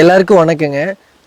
எல்லாருக்கும் வணக்கங்க.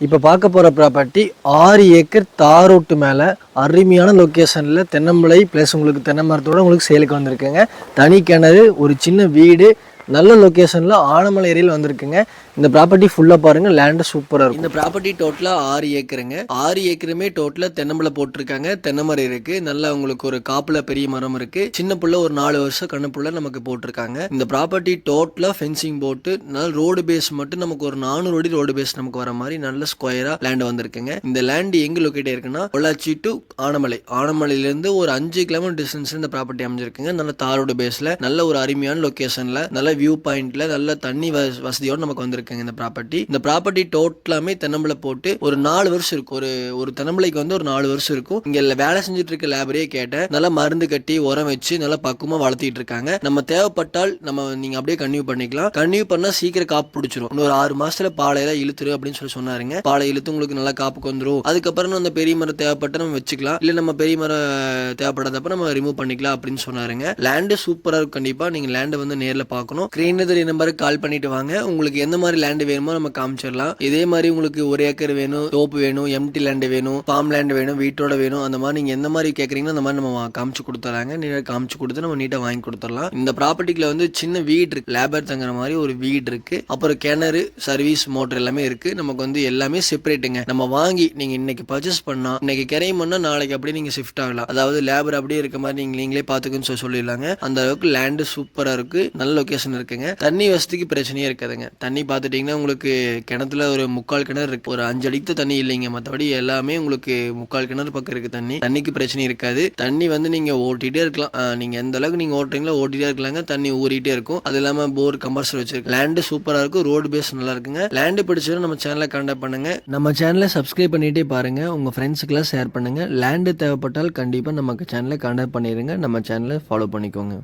இப்போ பார்க்க போகிற ப்ராப்பர்ட்டி ஆறு ஏக்கர் தார் ரோட்டு மேலே அருமையான லொக்கேஷனில் தென்னம்பிளை ப்ளஸ் உங்களுக்கு தென்னை மரத்தோடு உங்களுக்கு சேலுக்கு வந்திருக்குங்க. தனி கிணறு ஒரு சின்ன வீடு நல்ல லொக்கேஷனில் ஆனமலை ஏரியில் வந்திருக்குங்க. இந்த ப்ராப்பர்ட்டி ஃபுல்லாக பாருங்கள் லேண்டு சூப்பராக இருக்கும். இந்த ப்ராப்பர்ட்டி டோட்டலாக ஆறு ஏக்கருங்க. ஆறு ஏக்கருமே டோட்டலாக தென்னம்பளை போட்டிருக்காங்க. தென்னை மரம் இருக்குது நல்லா உங்களுக்கு ஒரு காப்பில் பெரிய மரம் இருக்குது சின்ன புள்ள ஒரு நாலு வருஷம் கண்ணு புள்ள நமக்கு போட்டிருக்காங்க. இந்த ப்ராப்பர்ட்டி டோட்டலாக ஃபென்சிங் போட்டு நல்ல ரோடு பேஸ் மட்டும் நமக்கு ஒரு நானூறு அடி ரோடு பேஸ் நமக்கு வர மாதிரி நல்ல ஸ்கொயராக லேண்ட் வந்திருக்குங்க. இந்த லேண்டு எங்கே லொக்கேட் இருக்குன்னா பொள்ளாச்சி டு ஆனமலை. ஆனமலையிலேருந்து ஒரு அஞ்சு கிலோமீட்டர் டிஸ்டன்ஸ் இந்த ப்ராப்பர்ட்டி அமைஞ்சிருக்குங்க. நல்ல தாரோடு பேஸில் நல்ல ஒரு அருமையான லொக்கேஷனில் நல்ல வியூ பாயிண்ட்ல நல்ல தண்ணி வச- வசதியோட நமக்கு வந்திருக்குங்க இந்த ப்ராப்பர்ட்டி இந்த ப்ராப்பர்ட்டி டோட்டலாமே தென்னம்பிள்ளை போட்டு ஒரு நாலு வருஷம் இருக்கும் ஒரு ஒரு தென்னம்பிள்ளைக்கு வந்து ஒரு நாலு வருஷம் இருக்கும். இங்க வேலை செஞ்சுட்டு இருக்க லேபரே கேட்டேன். நல்லா மருந்து கட்டி உரம் வச்சு நல்லா பக்குவமா வளர்த்திட்டு இருக்காங்க. நம்ம தேவைப்பட்டால் நம்ம நீங்க அப்படியே கன்டினியூ பண்ணிக்கலாம். கன்யூ பண்ணா சீக்கிரம் காப்பு பிடிச்சிரும். இன்னொரு ஆறு மாசத்துல பாலையில இழுத்துரு அப்படின்னு சொல்லி சொன்னாருங்க. பாலை இழுத்து உங்களுக்கு நல்லா காப்புக்கு வந்துடும் அதுக்கப்புறம் அந்த பெரிய மரம் தேவைப்பட்ட நம்ம வச்சுக்கலாம். இல்ல நம்ம பெரிய மரம் தேவைப்படாதப்ப நம்ம ரிமூவ் பண்ணிக்கலாம் அப்படின்னு சொன்னாருங்க. லேண்டு சூப்பரா இருக்கும் கண்டிப்பா. நீங்க லேண்டை வந்து நேர்ல பார்க்கணும். கிரீனதரி நம்பருக்கு கால் பண்ணிட்டு வாங்க. உங்களுக்கு எந்த மாதிரி லேண்டு வேணுமோ நம்ம காமிச்சிடலாம். இதே மாதிரி உங்களுக்கு ஒரு ஏக்கர் வேணும் தோப்பு வேணும் எம்டி லேண்டு வேணும் ஃபார்ம் லேண்டு வேணும் வீட்டோட வேணும் அந்த மாதிரி நீங்கள் எந்த மாதிரி கேட்குறீங்களோ அந்த மாதிரி நம்ம காமிச்சு கொடுத்துறாங்க நீங்க காமிச்சு கொடுத்து நம்ம நீட்டாக வாங்கி கொடுத்துடலாம். இந்த ப்ராப்பர்ட்டிக்குள்ள வந்து சின்ன வீடு இருக்கு. லேபர் தங்குற மாதிரி ஒரு வீடு இருக்கு. அப்புறம் கிணறு சர்வீஸ் மோட்டர் எல்லாமே இருக்கு. நமக்கு வந்து எல்லாமே செப்பரேட்டுங்க நம்ம வாங்கி நீங்க இன்னைக்கு பர்ச்சேஸ் பண்ணா இன்னைக்கு கிரையும் பண்ணா நாளைக்கு அப்படியே நீங்க ஷிஃப்ட் ஆகலாம். அதாவது லேபர் அப்படியே இருக்க மாதிரி நீங்க நீங்களே பார்த்துக்குன்னு சொல்லி சொல்லிடலாங்க. அந்த அளவுக்கு லேண்டு சூப்பரா இருக்கு. நல்ல லொகேஷன் இருக்குங்க. தண்ணி வசதிக்கு பிரச்சனையே இருக்காதுங்க. தண்ணி பார்த்துட்டீங்கன்னா உங்களுக்கு கிணத்துல ஒரு முக்கால் கிணறு இருக்கு. ஒரு அஞ்சு அடிக்கு தண்ணி இல்லைங்க. மற்றபடி எல்லாமே உங்களுக்கு முக்கால் கிணறு பக்கம் இருக்கு தண்ணி. தண்ணிக்கு பிரச்சனை இருக்காது. தண்ணி வந்து நீங்க ஓட்டிட்டே இருக்கலாம். நீங்க எந்த அளவுக்கு நீங்க ஓட்டுறீங்களோ ஓட்டிட்டே இருக்கலாங்க. தண்ணி ஊறிட்டே இருக்கும். அது இல்லாம போர் கம்பல்சரி வச்சிருக்கு லேண்டு சூப்பரா இருக்கும். ரோடு பேஸ் நல்லா இருக்குங்க. லேண்டு பிடிச்சதும் நம்ம சேனலை கான்டாக்ட் பண்ணுங்க. நம்ம சேனலை சப்ஸ்கிரைப் பண்ணிட்டே பாருங்க. உங்க ஃப்ரெண்ட்ஸுக்கெல்லாம் ஷேர் பண்ணுங்க. லேண்டு தேவைப்பட்டால் கண்டிப்பா நமக்கு சேனலை கான்டாக்ட் பண்ணிடுங்க நம்ம சேனலை ஃபாலோ பண்ணிக்கோங்க.